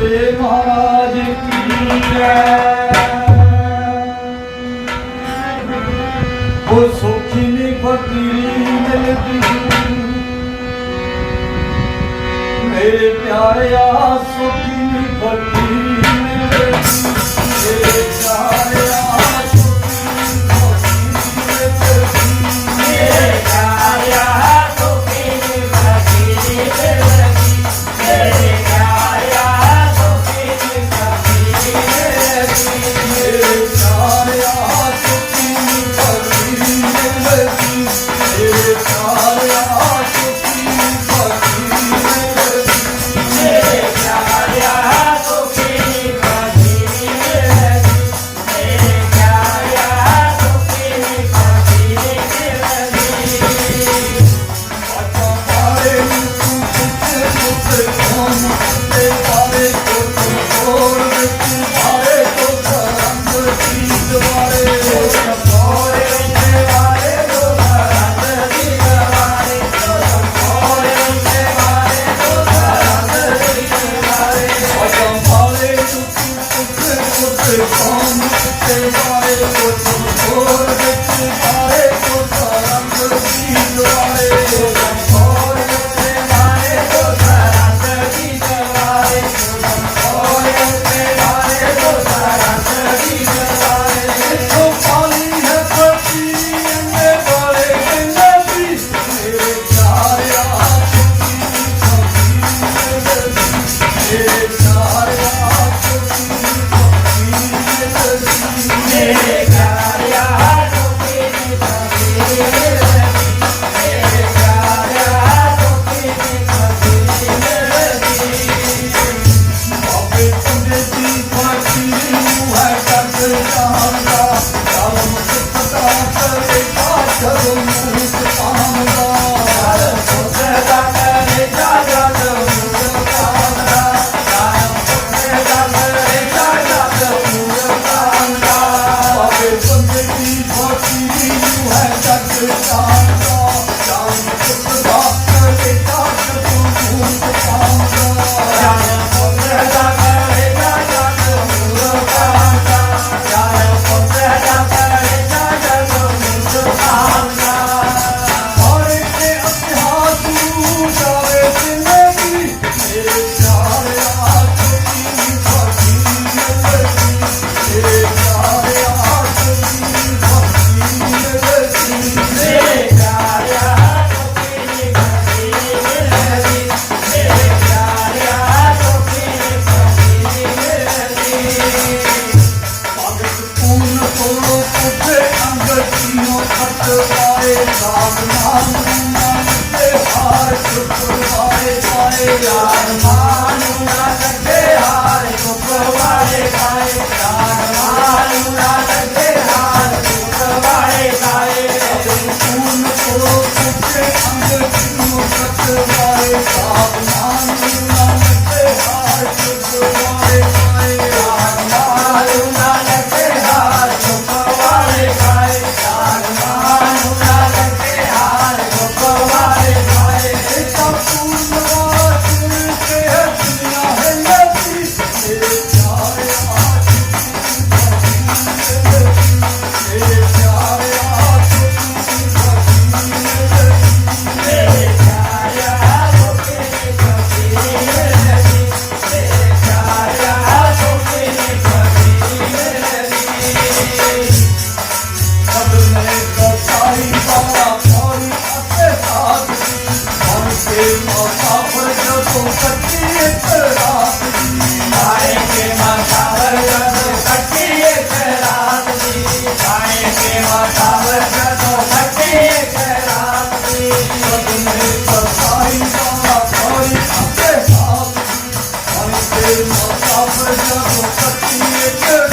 ਮਹਾਰਾਜ ਕੀ ਜੈ ਉਹ ਸੁਖੀ ਨਹੀਂ ਫਕੀਰੀ ਮਿਲਦੀ। ਮੇਰੇ ਪਿਆਰਿਆ ਸੁਖ ਤੇ ਵਾਲੇ ਕੋਲੋਂ ਹੋਰ ਵਿੱਚ ਪਾ 微笑 ਚੁਕਾਏ ਨਾਮ ਨਾਮ ਤੇ ਹਾਰ ਚੁਕਾਏ ਪਾਏ ਯਾਰ I'm not sure if you're going to.